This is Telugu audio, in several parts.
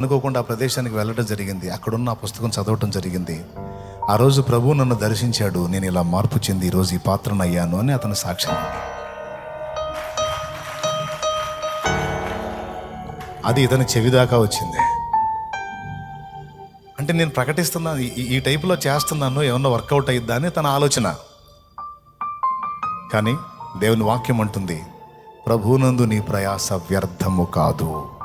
అనుకోకుండా ఆ ప్రదేశానికి వెళ్ళడం జరిగింది. అక్కడున్న ఆ పుస్తకం చదవటం జరిగింది. ఆ రోజు ప్రభు నన్ను దర్శించాడు. నేను ఇలా మార్పు చెంది ఈరోజు ఈ పాత్రను అయ్యాను అని అతని సాక్ష్యం అది ఇతని చెవిదాకా వచ్చింది. అంటే నేను ప్రకటిస్తున్నాను ఈ- ఈ టైపులో చేస్తున్నాను ఏమన్నా వర్కౌట్ అయ్యిద్దా అని తన ఆలోచన. కానీ దేవుని వాక్యం అంటుంది ప్రభునందు నీ ప్రయాస వ్యర్థము కాదు.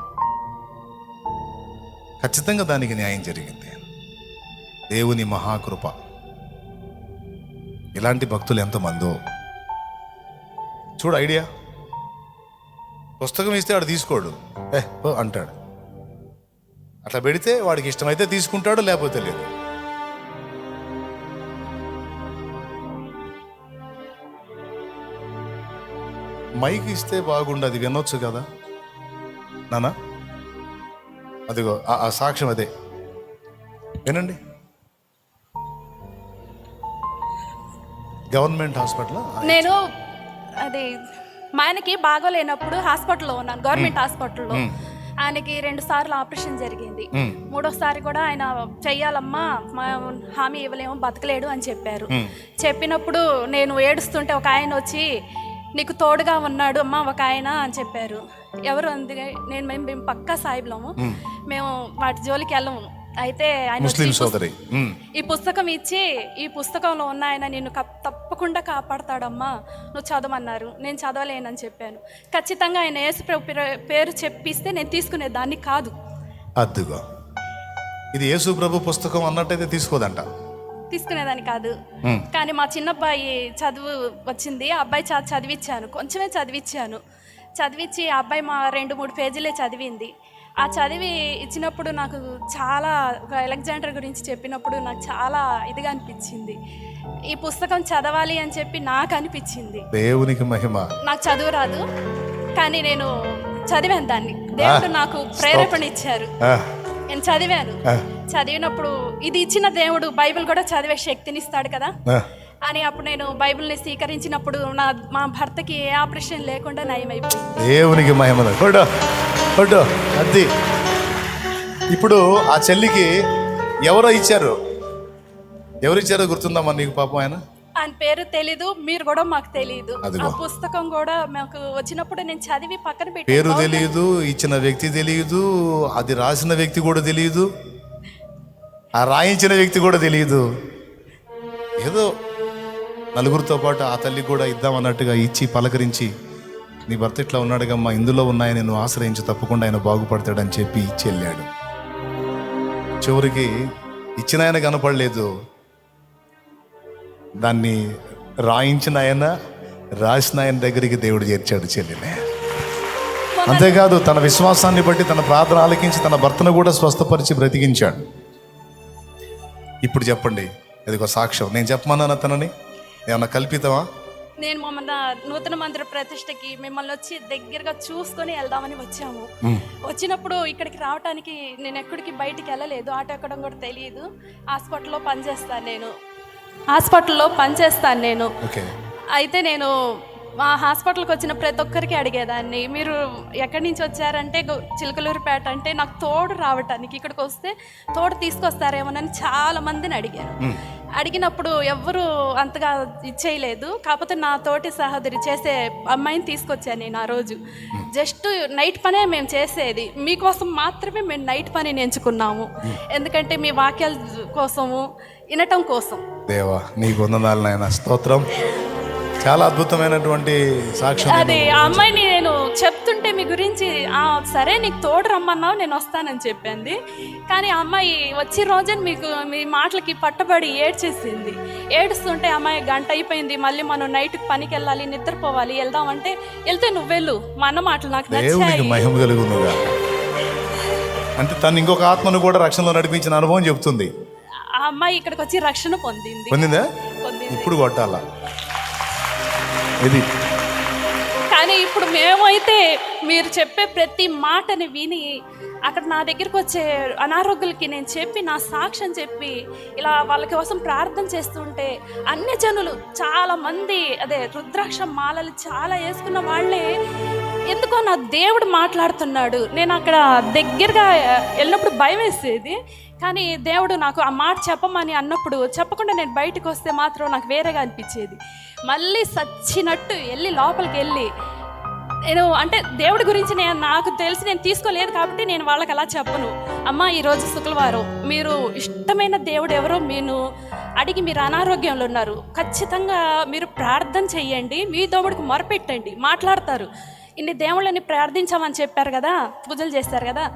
ఖచ్చితంగా దానికి న్యాయం జరిగింది. దేవుని మహాకృప. ఇలాంటి భక్తులు ఎంతమందో. చూడు ఐడియా. పుస్తకం ఇస్తే వాడు తీసుకోడు. ఏ ఓ అంటాడు. అట్లా పెడితే వాడికి ఇష్టమైతే తీసుకుంటాడు లేకపోతే లేదు. మైక్ ఇస్తే బాగుండదు వినొచ్చు కదా. నానా? అదిగో ఆ- సాక్ష్యం అదే. వినండి. Government hospital? నేను అది మా ఆయనకి బాగోలేనప్పుడు హాస్పిటల్లో ఉన్నాను గవర్నమెంట్ హాస్పిటల్లో. ఆయనకి రెండు సార్లు ఆపరేషన్ జరిగింది. మూడోసారి కూడా ఆయన చెయ్యాలమ్మా మా హామీ ఇవ్వలేము బతకలేడు అని చెప్పారు. చెప్పినప్పుడు నేను ఏడుస్తుంటే ఒక ఆయన వచ్చి నీకు తోడుగా ఉన్నాడు అమ్మా ఒక ఆయన అని చెప్పారు. ఎవరు అందుకే నేను మేము మేము పక్కా సాయిబులము. మేము. వాటి జోలికి వెళ్ళము అయితే ఆయన సోదరి. ఈ పుస్తకం ఇచ్చి ఈ పుస్తకంలో ఉన్న ఆయన నిన్ను తప్పకుండా కాపాడతాడమ్మా. నువ్వు చదవమన్నారు. నేను చదవలేనని చెప్పాను. ఖచ్చితంగా ఆయన యేసు పేరు- చెప్పిస్తే నేను తీసుకునే దాన్ని కాదు. అద్దుగో. ఇది యేసు ప్రభు పుస్తకం అన్నట్టయితే తీసుకోదంట. తీసుకునేదాన్ని కాదు. కానీ మా చిన్నబ్బాయి చదువు వచ్చింది. ఆ అబ్బాయి చదివిచ్చాను. కొంచెమే చదివిచ్చాను. చదివిచ్చి ఆ అబ్బాయి మా రెండు మూడు పేజీలే చదివింది. ఆ చదివి ఇచ్చినప్పుడు నాకు చాలా ఒక అలెగ్జాండర్ గురించి చెప్పినప్పుడు నాకు చాలా ఇదిగా అనిపించింది. ఈ పుస్తకం చదవాలి అని చెప్పి నాకు అనిపించింది. దేవునికి మహిమ. నాకు చదువు రాదు కానీ నేను చదివాను దాన్ని. దేవుడు నాకు ప్రేరేపణ ఇచ్చారు. నేను చదివాను. చదివినప్పుడు ఇది ఇచ్చిన దేవుడు బైబిల్ కూడా చదివే శక్తిని ఇస్తాడు కదా. అని అప్పుడు నేను బైబిల్ని స్వీకరించినప్పుడు నా మా భర్తకి ఏ ఆపరేషన్ లేకుండా నయమైపోయింది. దేవునికి మహిమ కొడు కొడు అద్ది. ఇప్పుడు ఆ చెల్లికి ఎవరో ఇచ్చారు? ఎవరు ఇచ్చారో గుర్తుందమ్మా నీకు పాపం ఆయన? ఆయన పేరు తెలీదు మీరు కూడా మాకు తెలియదు అదిగో. ఆ పుస్తకం కూడా మాకు వచ్చినప్పుడు నేను చదివి పక్కన పేరు పెట్టి తెలియదు ఇచ్చిన వ్యక్తి తెలియదు అది రాసిన వ్యక్తి కూడా తెలియదు ఆ రాయించిన వ్యక్తి కూడా తెలియదు ఏదో నలుగురితో పాటు ఆ తల్లికి కూడా ఇద్దామన్నట్టుగా ఇచ్చి పలకరించి నీ భర్త ఇట్లా ఉన్నాడుగమ్మా ఇందులో ఉన్నాయని నువ్వు ఆశ్రయించి తప్పకుండా ఆయన బాగుపడతాడని చెప్పి ఇచ్చి వెళ్ళాడు చివరికి ఇచ్చిన ఆయన కనపడలేదు. దాన్ని రాయించిన ఆయన రాసిన ఆయన దగ్గరికి దేవుడు చేర్చాడు చెల్లిని అంతేకాదు తన విశ్వాసాన్ని బట్టి తన ప్రార్థన ఆలకించి తన భర్తను కూడా స్వస్థపరిచి బ్రతికించాడు. ఇప్పుడు చెప్పండి ఇది ఒక సాక్ష్యం. నేను చెప్పమన్నాను తనని? ఏమన్నా కల్పితమా? నేను మొన్న నూతన మందిర ప్రతిష్టకి మిమ్మల్ని వచ్చి దగ్గరగా చూసుకొని వెళ్దామని వచ్చాము. వచ్చినప్పుడు ఇక్కడికి రావడానికి నేను ఎక్కడికి బయటికి వెళ్ళలేదు. ఆటో ఎక్కడం కూడా తెలియదు. హాస్పిటల్లో పనిచేస్తాను నేను. హాస్పిటల్లో పనిచేస్తాను నేను. ఓకే. అయితే నేను మా హాస్పిటల్కి వచ్చిన ప్రతి ఒక్కరికి అడిగేదాన్ని. మీరు ఎక్కడి నుంచి వచ్చారంటే చిలకలూరుపేట అంటే నాకు తోడు రావటానికి ఇక్కడికి వస్తే తోడు తీసుకొస్తారేమోనని చాలా మందిని అడిగాను అడిగినప్పుడు ఎవ్వరు అంతగా ఇచ్చేయలేదు. కాకపోతే నా తోటి సహోదరి చేసే అమ్మాయిని తీసుకొచ్చాను నేను ఆ రోజు. జస్ట్ నైట్ పనే మేము చేసేది. మీకోసం మాత్రమే మేము నైట్ పని ఎంచుకున్నాము ఎందుకంటే మీ వాక్యాల కోసము వినటం కోసం. దేవా నీ వందనాలు నాయన స్తోత్రం. చాలా అద్భుతమైనటువంటి సాక్ష్యం అది ఆ అమ్మాయిని నేను చెప్తుంటే మీ గురించి "ఆ, సరే నీకు తోడు రమ్మన్నావు నేను వస్తానని చెప్పింది. కానీ ఆ అమ్మాయి వచ్చే రోజే మీకు మీ మాటలకి పట్టబడి ఏడ్చేసింది. ఏడుస్తుంటే అమ్మాయి గంట అయిపోయింది. మళ్ళీ మనం నైట్ పనికి వెళ్ళాలి నిద్రపోవాలి వెళ్దామంటే వెళ్తే నువ్వు వెళ్ళు. మా అన్న మాటలు నాకు నచ్చాయి. మహిమ కలుగునుగా. అంటే తను ఇంకొక ఆత్మను కూడా రక్షణలో నడిపించిన అనుభవం చెప్తుంది ఆ అమ్మాయి ఇక్కడికి వచ్చి రక్షణ పొందింది. పొందిందా? పొందింది. ఇప్పుడు కొట్టాలా? ఇది. కానీ ఇప్పుడు మేమైతే మీరు చెప్పే ప్రతి మాటని విని అక్కడ నా దగ్గరికి వచ్చే అనారోగ్యులకి నేను చెప్పి నా సాక్ష్యం చెప్పి ఇలా వాళ్ళ కోసం ప్రార్థన చేస్తుంటే అన్ని జనులు చాలా మంది అదే రుద్రాక్ష మాలలు చాలా వేసుకున్న వాళ్ళే ఎందుకో నా దేవుడు మాట్లాడుతున్నాడు. నేను అక్కడ దగ్గరగా వెళ్ళినప్పుడు భయం వేసేది. కానీ దేవుడు నాకు ఆ మాట చెప్పమని అన్నప్పుడు చెప్పకుండా నేను బయటకు వస్తే మాత్రం నాకు వేరేగా అనిపించేది. మళ్ళీ సచ్చినట్టు వెళ్ళి లోపలికి వెళ్ళి నేను అంటే దేవుడి గురించి నేను నాకు తెలిసి నేను తీసుకోలేదు కాబట్టి నేను వాళ్ళకి అలా చెప్పను. అమ్మ ఈరోజు శుక్రవారం మీరు ఇష్టమైన దేవుడు ఎవరో మీరు అడిగి మీరు అనారోగ్యంలో ఉన్నారు. ఖచ్చితంగా మీరు ప్రార్థన చెయ్యండి మీ దేవుడికి మొరపెట్టండి. మాట్లాడతారు. ఇన్ని దేవుళ్ళని ప్రార్థించామని చెప్పారు కదా పూజలు చేస్తారు కదా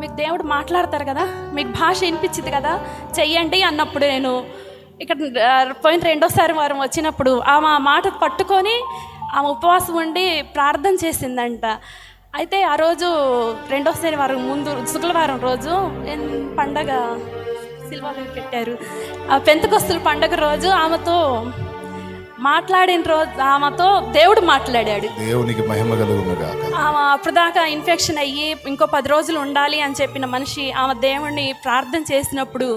మీకు దేవుడు మాట్లాడతారు కదా మీకు భాష వినిపించింది కదా చెయ్యండి అన్నప్పుడు నేను ఇక్కడ పోయిన రెండోసారి వారం వచ్చినప్పుడు ఆమె ఆ మాట పట్టుకొని ఆమె ఉపవాసం ఉండి ప్రార్థన చేసిందంట. అయితే ఆ రోజు రెండో వారం ముందు శుక్రవారం రోజు పండగ సిల్వాలు పెట్టారు ఆ పెంతకొస్తుల పండగ రోజు ఆమెతో మాట్లాడిన రోజు ఆమెతో దేవుడు మాట్లాడాడు. దేవునికి మహిమ కలుగును గాక ఆమె అప్పటిదాకా ఇన్ఫెక్షన్ అయ్యి ఇంకో పది రోజులు ఉండాలి అని చెప్పిన మనిషి ఆమె దేవుణ్ణి ప్రార్థన చేసినప్పుడు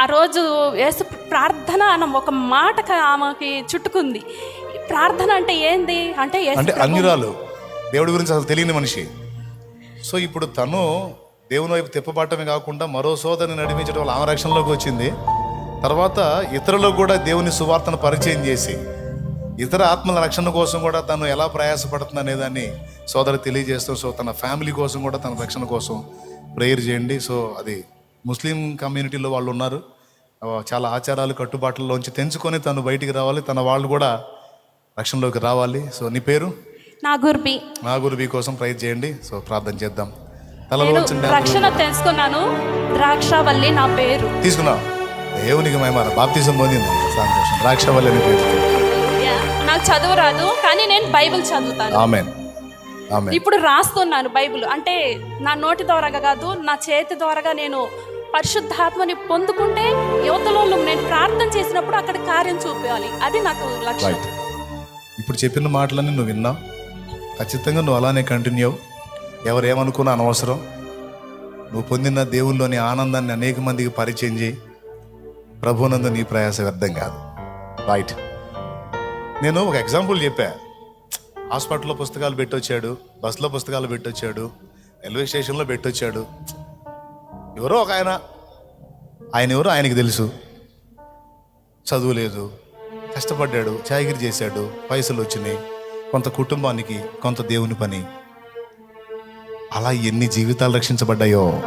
ఆ రోజు యేసు ప్రార్థన అన్న ఒక మాటక ఆమెకి చుట్టుకుంది. ప్రార్థన అంటే ఏంది? అంటే అంటే అన్యురాలు. దేవుడి గురించి అసలు తెలియని మనిషి. సో ఇప్పుడు తను దేవుని వైపు తిప్పబట్టమే కాకుండా మరో సోదరిని నడిపించడం వల్ల ఆమె రక్షణలోకి వచ్చింది. తర్వాత ఇతరులకు కూడా దేవుని సువార్తను పరిచయం చేసి ఇతర ఆత్మల రక్షణ కోసం కూడా తను ఎలా ప్రయాసపడుతుంది అనేదాన్ని సోదరు తెలియజేస్తూ సో తన ఫ్యామిలీ కోసం కూడా తన రక్షణ కోసం ప్రేయర్ చేయండి. సో అది ముస్లిం కమ్యూనిటీలో వాళ్ళు ఉన్నారు. చాలా ఆచారాలు కట్టుబాట్లలోంచి తెంచుకొని తను బయటికి రావాలి. తన వాళ్ళు కూడా రక్షణలోకి రావాలి. సో నీ పేరు? నా గుర్బి నా గురుబీ కోసం ప్రైజ్ చేయండి. సో ప్రార్థన చేద్దాం. తలలో రక్షణ తెలుసుకున్నాను ద్రాక్షవల్లి నా పేరు. తీసుకున్నాం దేవునికి మహిమ బాప్తిజం పొందింది. సంతోషం. ద్రాక్ష వల్ల యా, నాకు చదువు రాదు కానీ నేను బైబిల్ చదువుతాను. ఆమెన్. ఇప్పుడు రాస్తున్నాను బైబిల్. అంటే నా నోటి ద్వారాగా కాదు నా చేతి ద్వారాగా నేను పరిశుద్ధాత్మని పొందుకుంటే యువతలో నేను ప్రార్థన చేసినప్పుడు అక్కడ కార్యం చూపించాలి అది నాకు లక్ష్యం. రైట్ ఇప్పుడు చెప్పిన మాటలన్నీ నువ్వు విన్నావు ఖచ్చితంగా నువ్వు అలానే కంటిన్యూ ఎవరు ఏమనుకున్నా అనవసరం. నువ్వు పొందిన దేవుల్లోని ఆనందాన్ని అనేక మందికి పరిచయం చేయి. ప్రభునందు నీ ప్రయాస వ్యర్థం కాదు. రైట్ నేను ఒక ఎగ్జాంపుల్ చెప్పా. హాస్పిటల్లో పుస్తకాలు పెట్టొచ్చాడు బస్సులో పుస్తకాలు పెట్టొచ్చాడు రైల్వే స్టేషన్లో పెట్టొచ్చాడు. ఎవరో ఒక ఆయన. ఆయన ఎవరో ఆయనకి తెలుసు. చదువు లేదు కష్టపడ్డాడు చాయగిరి చేశాడు పైసలు వచ్చినాయి కొంత కుటుంబానికి కొంత దేవుని పని. అలా ఎన్ని జీవితాలు రక్షించబడ్డాయో.